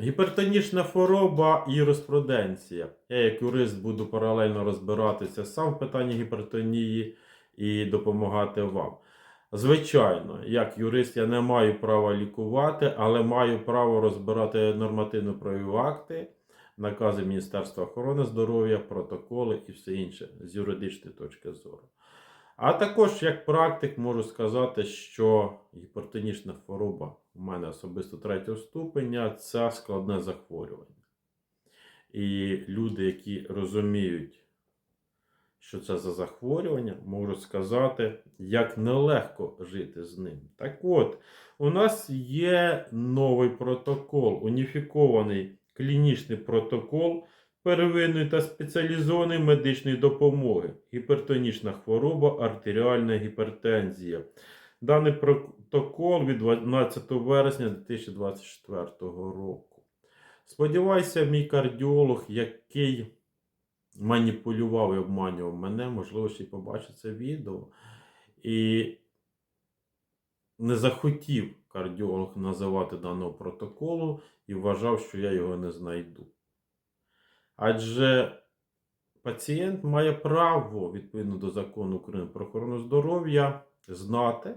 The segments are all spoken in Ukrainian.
Гіпертонічна хвороба і юриспруденція. Я, як юрист, буду паралельно розбиратися сам в питанні гіпертонії і допомагати вам. Звичайно, як юрист, я не маю права лікувати, але маю право розбирати нормативно-правові акти, накази Міністерства охорони здоров'я, протоколи і все інше з юридичної точки зору. А також, як практик, можу сказати, що гіпертонічна хвороба у мене особисто третього ступеня це складне захворювання. І люди, які розуміють, що це за захворювання, можуть сказати, як нелегко жити з ним. Так от, у нас є новий протокол, уніфікований клінічний протокол первинної та спеціалізованої медичної допомоги, гіпертонічна хвороба, артеріальна гіпертензія. Даний протокол від 12 вересня 2024 року. Сподіваюся, мій кардіолог, який маніпулював і обманював мене, можливо, ще й побачить це відео. І не захотів кардіолог називати даного протоколу і вважав, що я його не знайду. Адже пацієнт має право, відповідно до закону України про охорону здоров'я, знати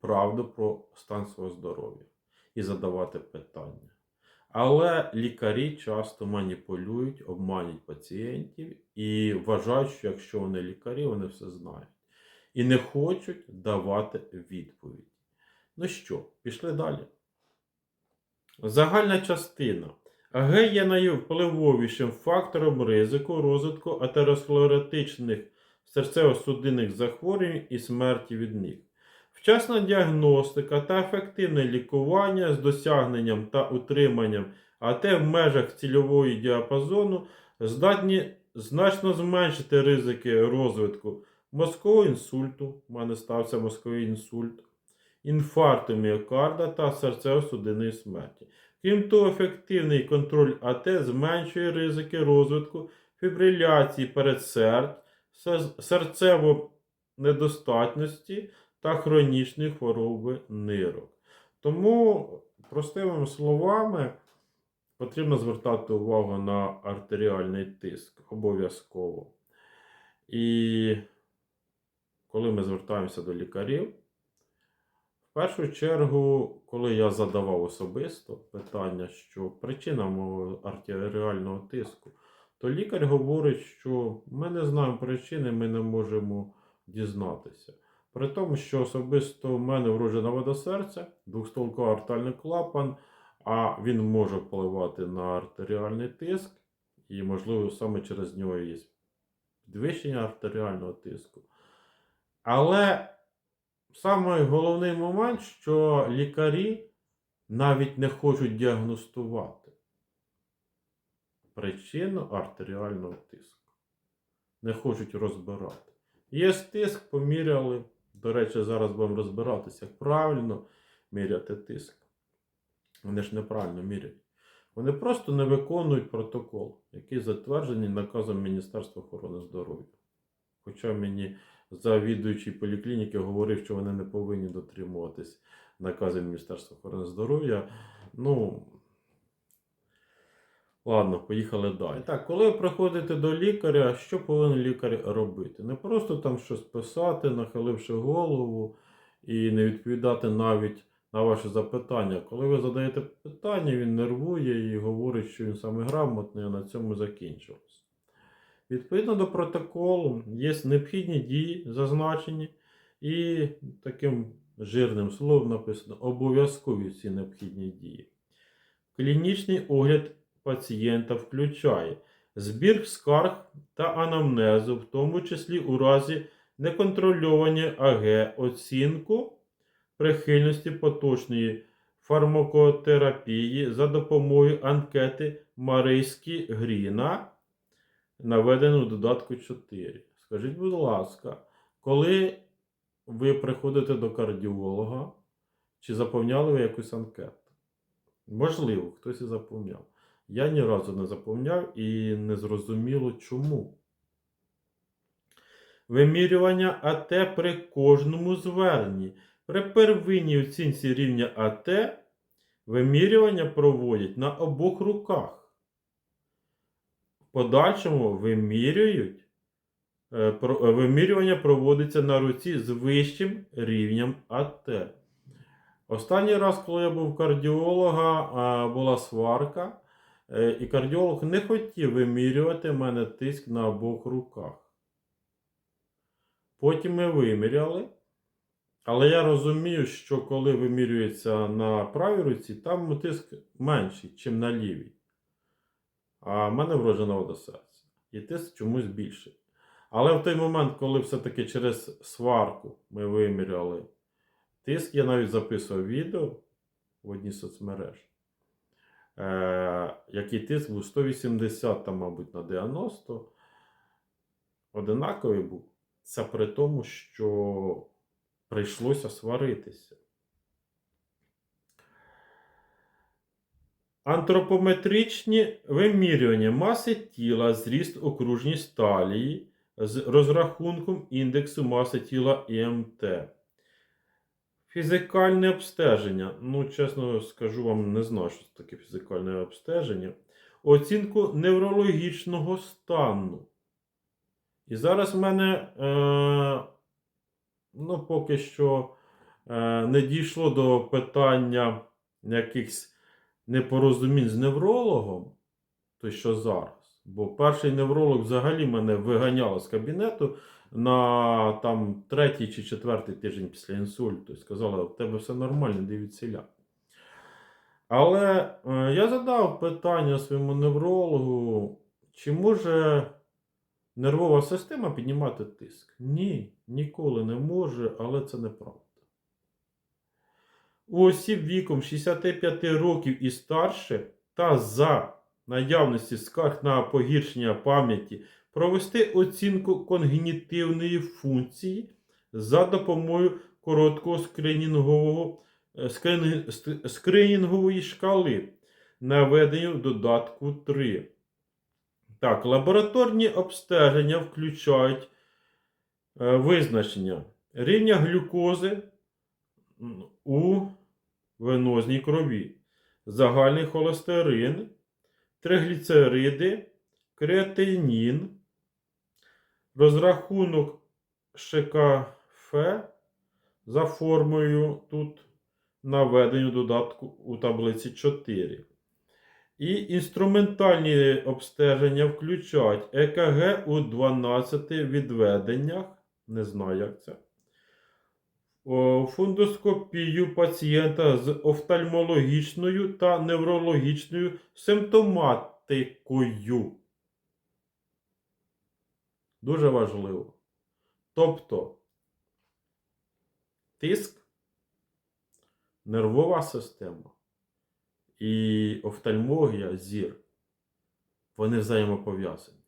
правду про стан свого здоров'я і задавати питання. Але лікарі часто маніпулюють, обманюють пацієнтів і вважають, що якщо вони лікарі, вони все знають. І не хочуть давати відповідь. Ну що, пішли далі. Загальна частина. АГ є найвпливовішим фактором ризику розвитку атеросклеротичних серцево-судинних захворювань і смерті від них. Вчасна діагностика та ефективне лікування з досягненням та утриманням АТ в межах цільової діапазону здатні значно зменшити ризики розвитку мозкового інсульту, у мене стався мозковий інсульт, інфаркту міокарда та серцево-судинної смерті. Крім того, ефективний контроль АТ зменшує ризики розвитку фібриляції передсердь, серцево-недостатності та хронічної хвороби нирок. Тому, простими словами, потрібно звертати увагу на артеріальний тиск обов'язково. І коли ми звертаємося до лікарів, в першу чергу, коли я задавав особисто питання, що причина мого артеріального тиску, то лікар говорить, що ми не знаємо причини, ми не можемо дізнатися. При тому, що особисто в мене вроджена вода серця, двохстолковий артеріальний клапан, а він може впливати на артеріальний тиск, і, можливо, саме через нього є підвищення артеріального тиску. Але Саме головний момент, що лікарі навіть не хочуть діагностувати причину артеріального тиску. Не хочуть розбирати. Є тиск, поміряли. До речі, зараз будемо розбиратися, як правильно міряти тиск. Вони ж неправильно міряють. Вони просто не виконують протокол, який затверджений наказом Міністерства охорони здоров'я. Хоча мені завідуючий поліклініки говорив, що вони не повинні дотримуватись наказів Міністерства охорони здоров'я. Ну, ладно, поїхали далі. Так, коли ви приходите до лікаря, що повинен лікар робити? Не просто там щось писати, нахиливши голову і не відповідати навіть на ваші запитання. Коли ви задаєте питання, він нервує і говорить, що він саме грамотний, а на цьому закінчилось. Відповідно до протоколу є необхідні дії, зазначені, і таким жирним словом написано обов'язкові ці необхідні дії. Клінічний огляд пацієнта включає збір скарг та анамнезу, в тому числі у разі неконтрольованої АГ, оцінку прихильності поточної фармакотерапії за допомогою анкети Марийські Гріна наведено в додатку 4. Скажіть, будь ласка, коли ви приходите до кардіолога, чи заповняли ви якусь анкету? Можливо, хтось і заповняв. Я ні разу не заповняв і не зрозуміло чому. Вимірювання АТ при кожному зверненні. При первинній оцінці рівня АТ вимірювання проводять на обох руках. Подальшому вимірюють, е, е, вимірювання проводиться на руці з вищим рівнем АТ. Останній раз, коли я був кардіолога, була сварка, е, і кардіолог не хотів вимірювати в мене тиск на обох руках. Потім ми виміряли. Але я розумію, що коли вимірюється на правій руці, там тиск менший, ніж на лівій. А в мене вроджена вода серця. І тиск чомусь більший. Але в той момент, коли все-таки через сварку ми виміряли тиск, я навіть записував відео в одній з соцмереж, е- який тиск був 180, там, мабуть, на 90. Одинаковий був. Це при тому, що прийшлося сваритися. Антропометричні вимірювання маси тіла, зріст окружність талії з розрахунком індексу маси тіла ІМТ. Фізикальне обстеження. Ну, чесно скажу вам, не знаю, що це таке фізикальне обстеження. Оцінку неврологічного стану. І зараз в мене е, ну, поки що е, не дійшло до питання якихось непорозумінь з неврологом, то що зараз. Бо перший невролог взагалі мене виганяла з кабінету на там, третій чи четвертий тиждень після інсульту. Сказала, в тебе все нормально, дивіться ля. Але е, я задав питання своєму неврологу, чи може нервова система піднімати тиск? Ні, ніколи не може, але це неправда. У осіб віком 65 років і старше та за наявності скарг на погіршення пам'яті провести оцінку конгенітивної функції за допомогою короткого скринінгового, е, скрин- скринінгової шкали, наведені в додатку 3. Так, лабораторні обстеження включають е, визначення рівня глюкози у венозній крові, загальний холестерин, тригліцериди, креатинін, розрахунок ШКФ за формою тут наведені в додатку у таблиці 4. І інструментальні обстеження включають ЕКГ у 12 відведеннях. Не знаю, як це. Фундоскопію пацієнта з офтальмологічною та неврологічною симптоматикою. Дуже важливо. Тобто тиск, нервова система і офтальмологія зір. Вони взаємопов'язані.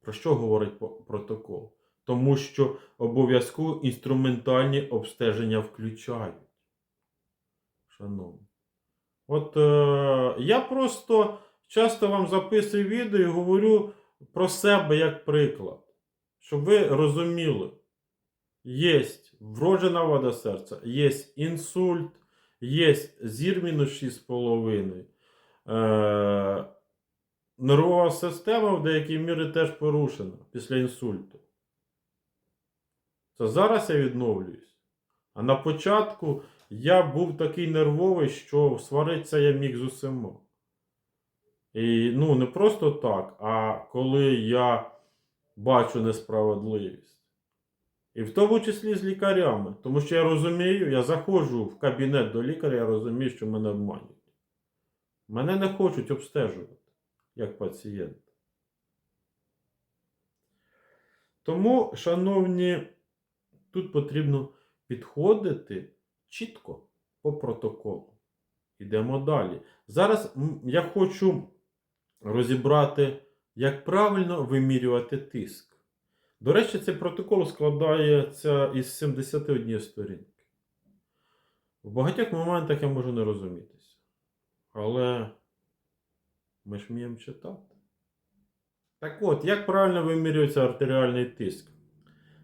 Про що говорить протокол? Тому що обов'язково інструментальні обстеження включають. Шановні. От е, я просто часто вам записую відео і говорю про себе як приклад. Щоб ви розуміли, є вроджена вада серця, є інсульт, є зір мінус 6,5. Е, нервова система в деякій мірі теж порушена після інсульту. Це зараз я відновлююсь. А на початку я був такий нервовий, що сваритися я міг з усіма. І ну, не просто так, а коли я бачу несправедливість. І в тому числі з лікарями. Тому що я розумію, я заходжу в кабінет до лікаря, я розумію, що мене обманюють. Мене не хочуть обстежувати як пацієнт. Тому, шановні, тут потрібно підходити чітко по протоколу. Йдемо далі. Зараз я хочу розібрати, як правильно вимірювати тиск. До речі, цей протокол складається із 71 сторінки. В багатьох моментах я можу не розумітися. Але ми ж вміємо читати. Так от, як правильно вимірюється артеріальний тиск?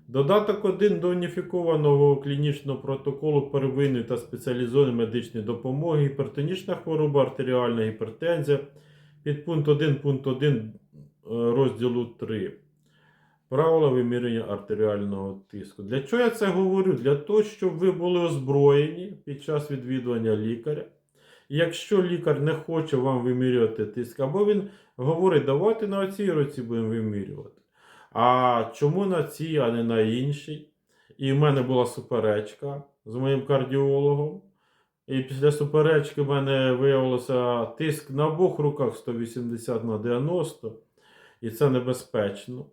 Додаток 1 до уніфікованого клінічного протоколу первинної та спеціалізованої медичної допомоги, гіпертонічна хвороба, артеріальна гіпертензія, підпункт 1 пункт 1 е, розділу 3. Правила вимірювання артеріального тиску. Для чого я це говорю? Для того, щоб ви були озброєні під час відвідування лікаря. Якщо лікар не хоче вам вимірювати тиск, або він говорить, давайте на цій році будемо вимірювати. А чому на цій, а не на іншій? І в мене була суперечка з моїм кардіологом. І після суперечки в мене виявилося тиск на обох руках 180 на 90, і це небезпечно.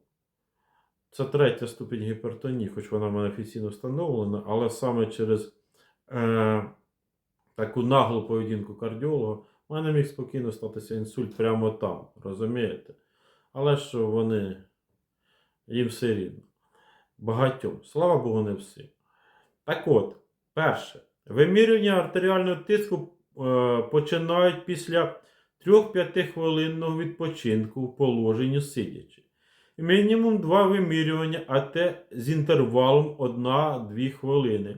Це третя ступінь гіпертонії, хоч вона в мене офіційно встановлена, але саме через е, таку наглу поведінку кардіолога в мене міг спокійно статися інсульт прямо там, розумієте? Але ж вони їм все рівно. Багатьом. Слава Богу, не всім. Так от, перше, вимірювання артеріального тиску е, починають після 3-5 хвилинного відпочинку в положенні сидячи. Мінімум 2 вимірювання, а те з інтервалом 1-2 хвилини.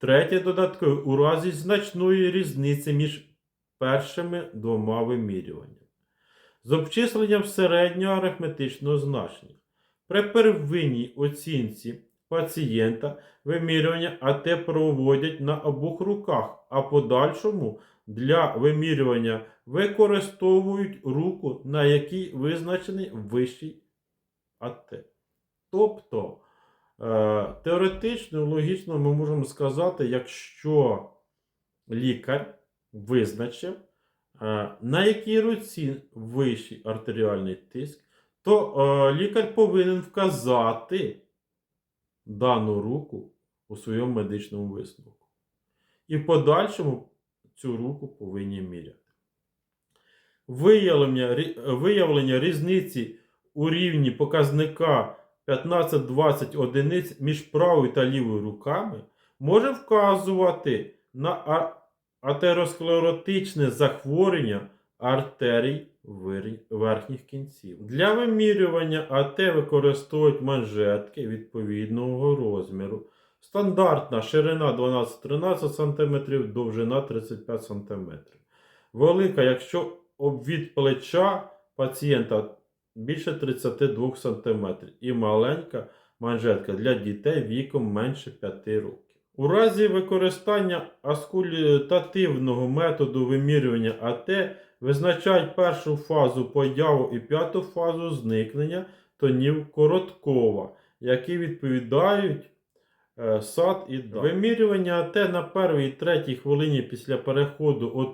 Третє додаткове у разі значної різниці між першими двома вимірюваннями. З обчисленням середнього арифметичного значення. При первинній оцінці пацієнта вимірювання АТ проводять на обох руках, а подальшому для вимірювання використовують руку, на якій визначений вищий АТ. Тобто, е, теоретично, логічно ми можемо сказати, якщо лікар визначив, е, на якій руці вищий артеріальний тиск, то е, лікар повинен вказати дану руку у своєму медичному висновку. І в подальшому цю руку повинні міряти. Виявлення, виявлення різниці у рівні показника 15-20 одиниць між правою та лівою руками може вказувати на атеросклеротичне захворювання артерій верхніх кінців. Для вимірювання АТ використовують манжетки відповідного розміру. Стандартна ширина 12-13 см, довжина 35 см. Велика, якщо обвід плеча пацієнта більше 32 см. І маленька манжетка для дітей віком менше 5 років. У разі використання аскультативного методу вимірювання АТ визначають першу фазу появу і п'яту фазу зникнення тонів короткова, які відповідають е, сад і дат. Вимірювання АТ на першій і третій хвилині після переходу від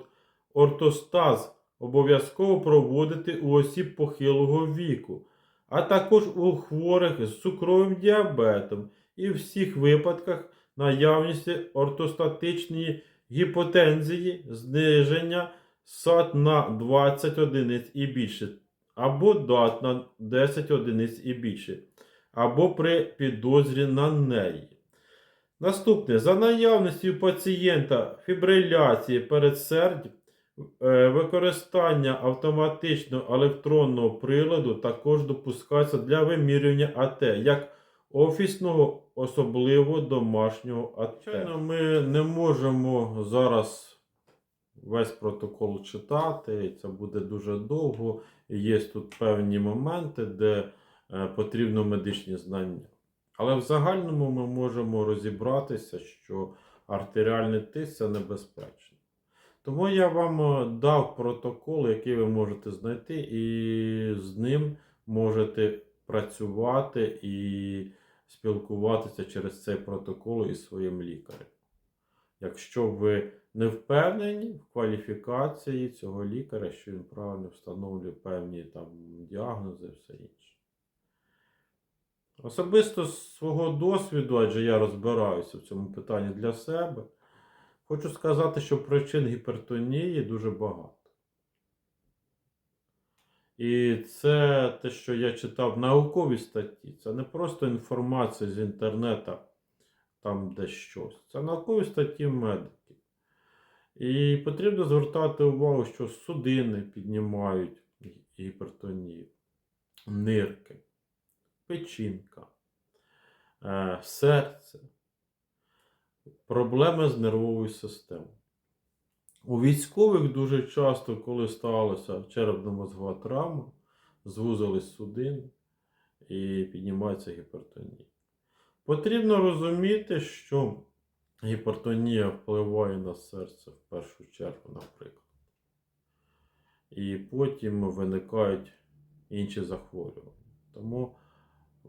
ортостаз обов'язково проводити у осіб похилого віку, а також у хворих з цукровим діабетом і в всіх випадках наявності ортостатичної гіпотензії, зниження САД на 20 одиниць і більше, або ДАТ на 10 одиниць і більше, або при підозрі на неї. Наступне, за наявності у пацієнта фібриляції передсердь, е, використання автоматичного електронного приладу також допускається для вимірювання АТ, як офісного, особливо домашнього АТ. Ми не можемо зараз весь протокол читати, це буде дуже довго. Є тут певні моменти, де е, потрібно медичні знання. Але в загальному ми можемо розібратися, що артеріальний тиск це небезпечно. Тому я вам е, дав протокол, який ви можете знайти, і з ним можете працювати і спілкуватися через цей протокол із своїм лікарем. Якщо ви не впевнені в кваліфікації цього лікаря, що він правильно встановлює певні там діагнози і все інше. Особисто з свого досвіду, адже я розбираюся в цьому питанні для себе, хочу сказати, що причин гіпертонії дуже багато. І це те, що я читав в науковій статті, це не просто інформація з інтернету, там де щось. Це наукові статті медиків. І потрібно звертати увагу, що судини піднімають гіпертонію, нирки, печінка, е, серце, проблеми з нервовою системою. У військових дуже часто, коли сталася черепно-мозгова травма, звузились судини і піднімається гіпертонія. Потрібно розуміти, що гіпертонія впливає на серце в першу чергу, наприклад. І потім виникають інші захворювання. Тому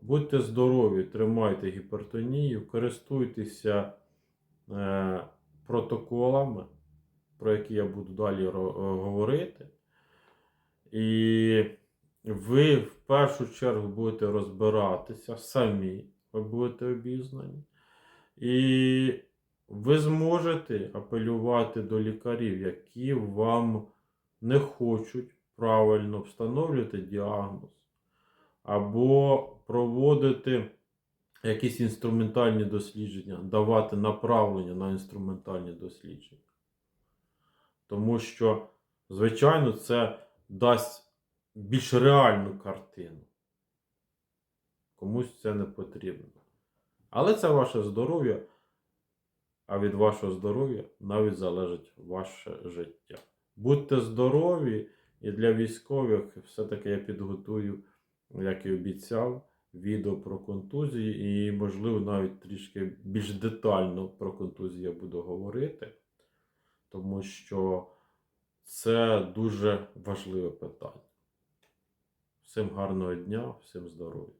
будьте здорові, тримайте гіпертонію, користуйтеся е, протоколами, про які я буду далі е, говорити. І ви в першу чергу будете розбиратися самі, ви будете обізнані. І ви зможете апелювати до лікарів, які вам не хочуть правильно встановлювати діагноз, або проводити якісь інструментальні дослідження, давати направлення на інструментальні дослідження. Тому що, звичайно, це дасть більш реальну картину. Комусь це не потрібно. Але це ваше здоров'я, а від вашого здоров'я навіть залежить ваше життя. Будьте здорові, і для військових все-таки я підготую, як і обіцяв, відео про контузії, і, можливо, навіть трішки більш детально про контузії я буду говорити, тому що це дуже важливе питання. Всім гарного дня, всім здоров'я.